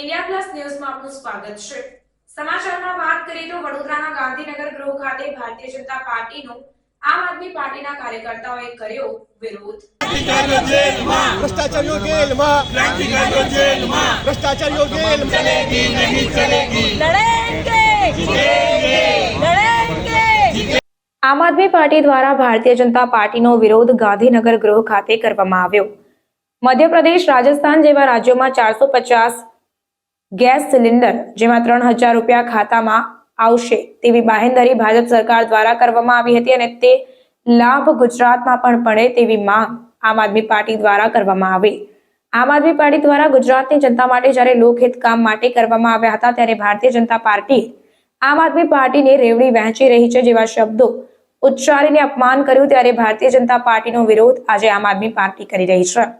Plus ન્યૂઝમાં આપનું સ્વાગત છે. સમાચારમાં વાત કરીએ તો વડોદરાના ગાંધીનગર ગૃહ ખાતે ભારતીય જનતા પાર્ટીનો આમ આદમી પાર્ટીના કાર્યકર્તાઓએ કર્યો વિરોધ. ભ્રષ્ટાચારીઓ જેલમાં. ક્રાંતિકારીઓ જેલમાં. ભ્રષ્ટાચારીઓ જેલમાં. ચલેગી નહીં ચલેગી. લડેંગે! લડેંગે! આમ આદમી પાર્ટી દ્વારા ભારતીય જનતા પાર્ટીનો વિરોધ ગાંધીનગર ગૃહ ખાતે કરવામાં આવ્યો. મધ્યપ્રદેશ રાજસ્થાન જેવા રાજ્યોમાં ચારસો પચાસ ગેસ સિલિન્ડર, જેમાં ત્રણ હજાર રૂપિયા ખાતામાં આવશે તેવી બાહેંધરી ભાજપ સરકાર દ્વારા કરવામાં આવી હતી અને તે લાભ ગુજરાતમાં પણ પડે તેવી માંગ આમ આદમી પાર્ટી દ્વારા કરવામાં આવી. આમ આદમી પાર્ટી દ્વારા ગુજરાતની જનતા માટે જ્યારે લોકહિત કામ માટે કરવામાં આવ્યા હતા ત્યારે ભારતીય જનતા પાર્ટી આમ આદમી પાર્ટીને રેવડી વહેંચી રહી છે જેવા શબ્દો ઉચ્ચારીને અપમાન કર્યું ત્યારે ભારતીય જનતા પાર્ટીનો વિરોધ આજે આમ આદમી પાર્ટી કરી રહી છે.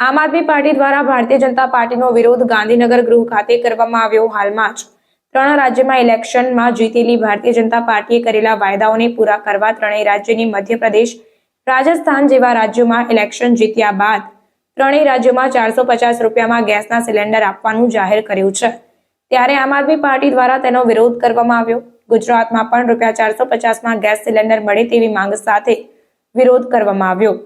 આમ આદમી પાર્ટી દ્વારા ભારતીય જનતા પાર્ટીનો વિરોધ ગાંધીનગર ગૃહ ખાતે કરવામાં આવ્યો હાલમાં જ. ત્રણ રાજ્યમાં ઇલેક્શનમાં જીતેલી ભારતીય જનતા પાર્ટીએ કરેલા વાયદાઓને પૂરા કરવા ત્રણેય રાજ્યની મધ્યપ્રદેશ, રાજસ્થાન જેવા રાજ્યોમાં ઇલેક્શન જીત્યા બાદ ત્રણેય રાજ્યોમાં ચારસો પચાસ રૂપિયામાં ગેસના સિલિન્ડર આપવાનું જાહેર કર્યું છે. ત્યારે આમ આદમી પાર્ટી દ્વારા તેનો વિરોધ કરવામાં આવ્યો. ગુજરાતમાં પણ રૂપિયા ચારસો પચાસમાં ગેસ સિલિન્ડર મળે તેવી માંગ સાથે વિરોધ કરવામાં આવ્યો.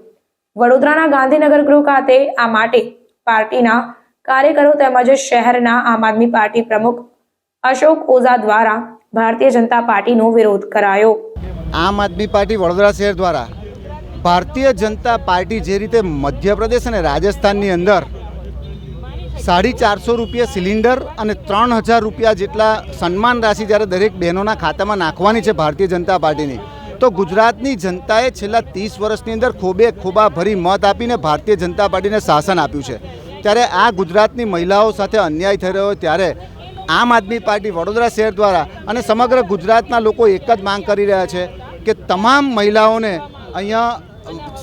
વડોદરાના ગાંધીનગર ગૃહ ખાતે આ માટે પાર્ટીના કાર્યકરો તેમજ શહેરના આમ આદમી પાર્ટી પ્રમુખ અશોક ઓઝા દ્વારા ભારતીય જનતા પાર્ટીનો વિરોધ કરાયો. આમ આદમી પાર્ટી વડોદરા શહેર દ્વારા ભારતીય જનતા પાર્ટી જે રીતે મધ્યપ્રદેશ અને રાજસ્થાનની અંદર સાડી ચારસો રૂપિયા સિલિન્ડર અને ત્રણ હજાર રૂપિયા જેટલા સન્માન રાશિ જ્યારે દરેક બહેનોના ખાતામાં નાખવાની છે ભારતીય જનતા પાર્ટીની તો ગુજરાતની જનતાએ છેલ્લા ત્રીસ વર્ષની અંદર ખોબે ખોબા ભરી મત આપીને ભારતીય જનતા પાર્ટીને શાસન આપ્યું છે. ત્યારે આ ગુજરાતની મહિલાઓ સાથે અન્યાય થઈ રહ્યો હોય ત્યારે આમ આદમી પાર્ટી વડોદરા શહેર દ્વારા અને સમગ્ર ગુજરાતના લોકો એક જ માંગ કરી રહ્યા છે કે તમામ મહિલાઓને અહીંયા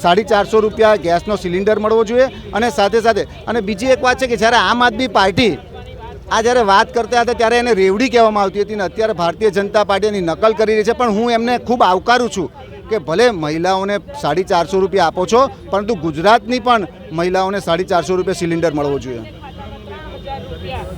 સાડી ચારસો રૂપિયા ગેસનો સિલિન્ડર મળવો જોઈએ અને સાથે સાથે અને બીજી એક વાત છે કે જ્યારે આમ આદમી પાર્ટી આ જ્યારે વાત કરતા હતા ત્યારે એને રેવડી કહેવામાં આવતી હતી ને અત્યારે ભારતીય જનતા પાર્ટીની નકલ કરી રહી છે. પણ હું એમને ખૂબ આવકારું છું કે ભલે મહિલાઓને સાડી ચારસો રૂપિયા આપો છો, પરંતુ ગુજરાતની પણ મહિલાઓને સાડી ચારસો રૂપિયા સિલિન્ડર મળવો જોઈએ.